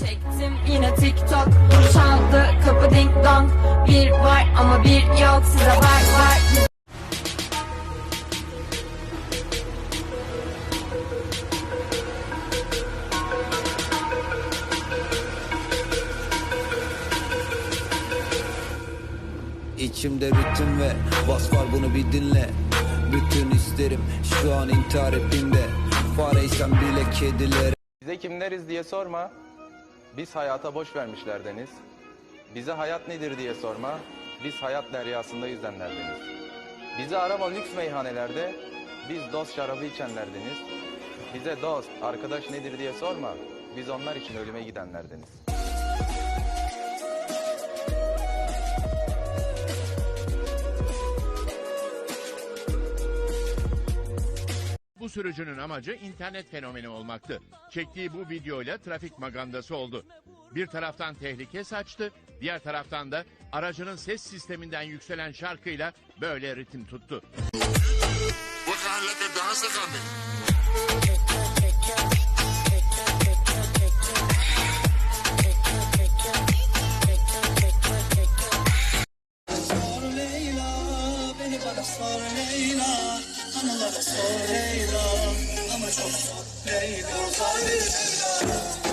Çektim. Yine TikTok Çaldı. Kapı ding dong. Bir var ama bir yok. Size var var İçimde ritim ve bas var bunu bir dinle. Bütün isterim şu an intihar hepimde. Fareysen bile kedilere Bize kimleriz diye sorma. Biz hayata boş vermişler deniz. Bize hayat nedir diye sorma. Biz hayat deryasında yüzenlerdeniz. Bizi arama lüks meyhanelerde. Biz dost şarabı içenlerdeniz. Bize dost, arkadaş nedir diye sorma. Biz onlar için ölüme gidenlerdeniz. Bu sürücünün amacı internet fenomeni olmaktı. Çektiği bu videoyla trafik magandası oldu. Bir taraftan tehlike saçtı, diğer taraftan da aracının ses sisteminden yükselen şarkıyla böyle ritim tuttu. Sor Leyla, beni bana sor Leyla Anılara sor. Leyla, ama çok zor Leyla Sor. Leyla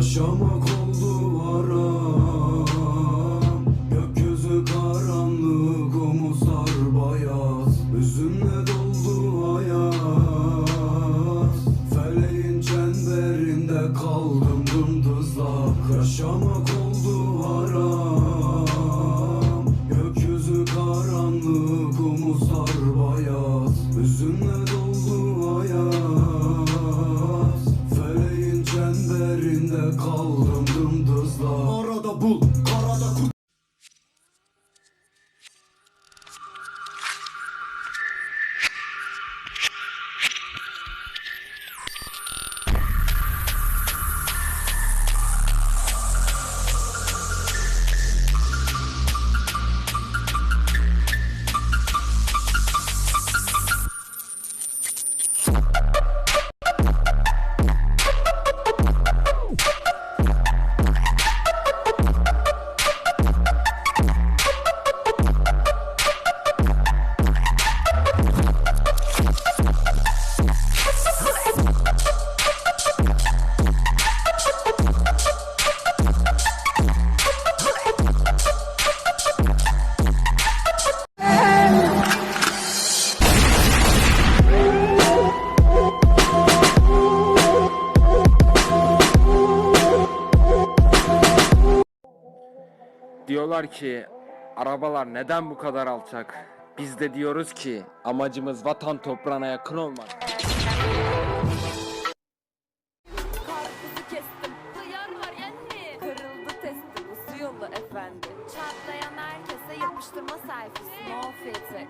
Yaşamak oldu haram Gökyüzü karanlık omuzlar bayaz Hüzünle doldu hayat Feleğin çemberinde kaldım dımdızlak. Yaşamak oldu haram Gökyüzü karanlık omuzlar bayaz Hüzünle doldu bul, Diyorlar ki arabalar neden bu kadar alçak? Biz de diyoruz ki amacımız vatan toprağına yakın olmak. Karpuzu Çatlayan herkese yapıştırma selfiesi No filtre